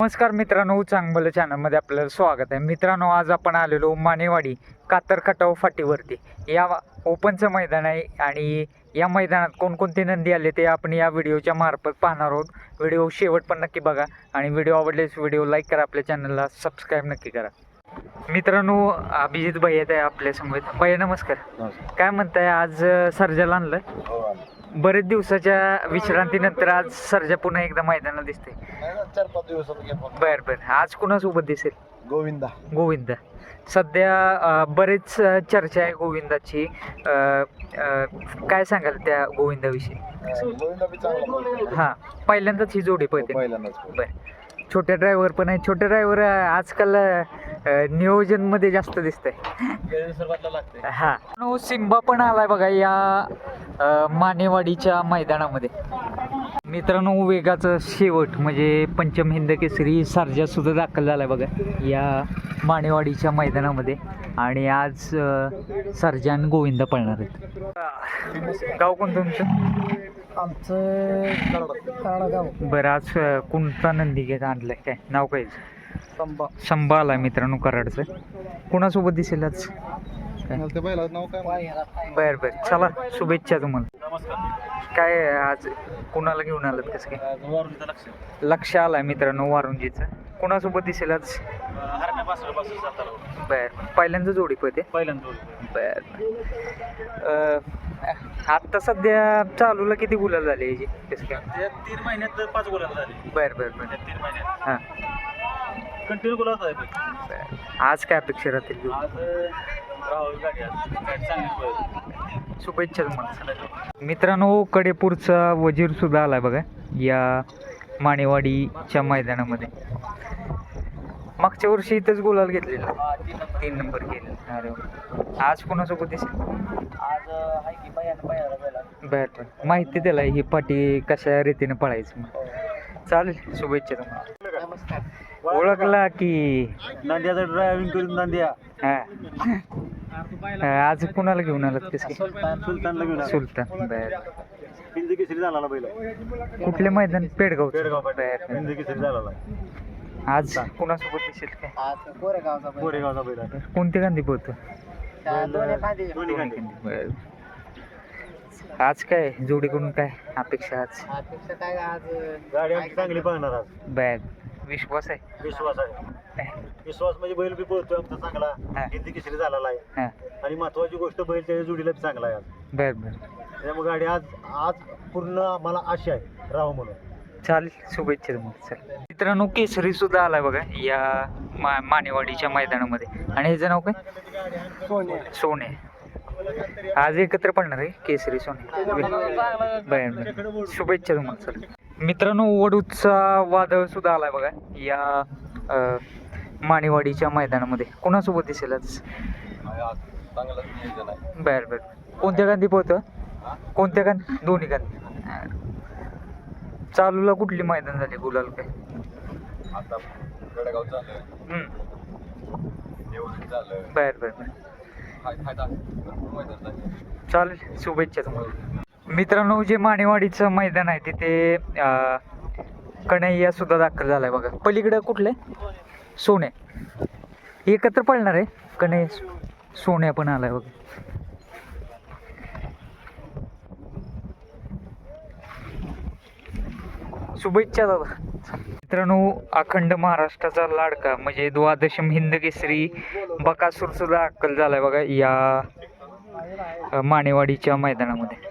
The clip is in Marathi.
नमस्कार मित्रांनो चांगलं चॅनलमध्ये आपल्याला स्वागत आहे. मित्रांनो आज आपण आलेलो मानेवाडी कातर खटाव फाटीवरती. या ओपनचं मैदान आहे आणि या मैदानात कोणकोणते नंदी आले ते आपण या व्हिडिओच्या मार्फत पाहणार आहोत. व्हिडिओ शेवट पण नक्की बघा आणि व्हिडिओ आवडल्यास व्हिडिओ लाईक करा आपल्या चॅनलला सबस्क्राईब नक्की करा. मित्रांनो अभिजित भैया आहे आपल्यासमोर भैया नमस्कार. काय म्हणताय आज सर्जाला आणलं बरेच दिवसाच्या विश्रांतीनंतर आज सर्जा पुन्हा एकदा मैदानात दिसते चार पाच दिवस बर बर. आज कुणासोबत दिसेल? गोविंदा. गोविंद. सध्या अं, बरेच अं, चर्चा आहे गोविंदाची. अं, अं, काय सांगाल त्या गोविंदाविषयी? गोविंदा बी चांगला हां पहिल्यांदाच ही जोडी पळते. पहिल्यांदाच बर. छोटे ड्रायव्हर पण आहे. छोटे ड्रायव्हर आजकाल अं, नियोजनमध्ये जास्त सुरुवातला लागते हा. नो सिम्बा पण आलाय बघा या मानेवाडीच्या मैदानामध्ये. मित्रांनो वेगाचं शेवट म्हणजे पंचम हिंद केसरी सर्जा सुद्धा दाखल झालाय बघा या मानेवाडीच्या मैदानामध्ये. आणि आज सर्जा आणि गोविंद पळणार आहेत. गाव कोण तुमचं? आमचं गाव बरं आज कोणता नंदी घेत आणलाय? काय नाव काय? संबा संबा आलाय मित्रांनो कराडचं. कुणासोबत दिसेल आज? काय? ते पहिला नाव काय बर बर. चला शुभेच्छा तुम्हाला. नमस्कार. काय आज कुणाला घेऊन आलात कसं काय? लक्ष लक्ष आलाय मित्रांनो वारुंजीचं कुणासोबत दिसेल आज? हरण्यापासून पासून सातारा बर पहिल्यांदा जोडी पहिल्यांदा बर आत्ता सध्या चालूला किती गुलाल झाले याची? कसं काय? त्या तीन महिन्यात पाच गुलाब झाले. बर बर बर. तीन महिन्यात. हां. कंटिन्यू गुलाब आज काय अपेक्षा राहतील? आज शुभेच्छा तुम्हाला मित्रांनो कडेपूरचा वजीर सुद्धा आलाय बघा या मानेवाडीच्या मैदानामध्ये. मागच्या वर्षी इथंच गुलाल घेतलेला. हा, तीन नंबर. तीन नंबर केलं अरे. आज कोणासोबत दिसेल? बर बर माहिती त्याला ही पाठी कशा रीतीने पळायचं मग चालेल शुभेच्छा तुम्हाला. ओळखला की नांद्याचं ड्रायव्हिंग करून नांद्या. हा. आज कुणाला घेऊन आलात? कसं सुलतान सुलतानला घेऊन आलो. सुलतान. बर. हिंदी केसरी झाला बैल कुठले मैदान? पेडगाव पेडगाव बर. हिंदी केसरी झाला आज कुणासोबत दिसेल काय? आज कोरेगावचा कोरेगावचा बैल आहे. कोणते गांधी पोहतो दोन्ही खांदे. बर. आज काय? जोडीकडून काय अपेक्षा आज? अपेक्षा काय आज? गाडी आमची चांगली पाहणार आज. बॅग विश्वास आहे? विश्वास आहे. विश्वास म्हणजे बैल बी पळतोय आमचा चांगला. हा. हिंदी केसरी झालेला आहे. हां. आणि महत्वाची गोष्ट बैल त्याच्या जोडीला बी चांगला आहे आज. बर बर. त्यामुळे गाडी आज आज पूर्ण आम्हाला आशा आहे. राहू म्हणून. चालेल शुभेच्छा तुम्हाला. चल. मित्रांनो केसरी सुद्धा आलाय बघा या मा मानेवाडीच्या मैदानामध्ये. आणि ह्याचं नाव काय? सोन्या सोने. आज एकत्र पडणार आहे केसरी सोने. बर बर. शुभेच्छा तुम्हाला चल. मित्रांनो वडूचा वादळ सुद्धा आलाय बघा. या अ, मानेवाडीच्या मैदानामध्ये. कोणासोबत दिसेल आज? बर बर. कोणत्या गांधी पोहतं? कोणत्या गांधी? दोन्ही गांधी. चालूला कुठली मैदान झाली गुलाल काय? बर बर बर. चालेल शुभेच्छा तुम्हाला. मित्रांनो जे मानेवाडीचं मैदान आहे तिथे कन्हैया सुद्धा दाखल झालाय बघा. पलीकडं कुठले? सोने एकत्र पळणार आहे. कन्हैया सोन्या पण आलाय बघा. शुभेच्छा दादा. मित्रांनो अखंड महाराष्ट्राचा लाडका म्हणजे द्वादशम हिंद केसरी बकासूर सुद्धा अक्कल झालाय बघा या मानेवाडीच्या मैदानामध्ये.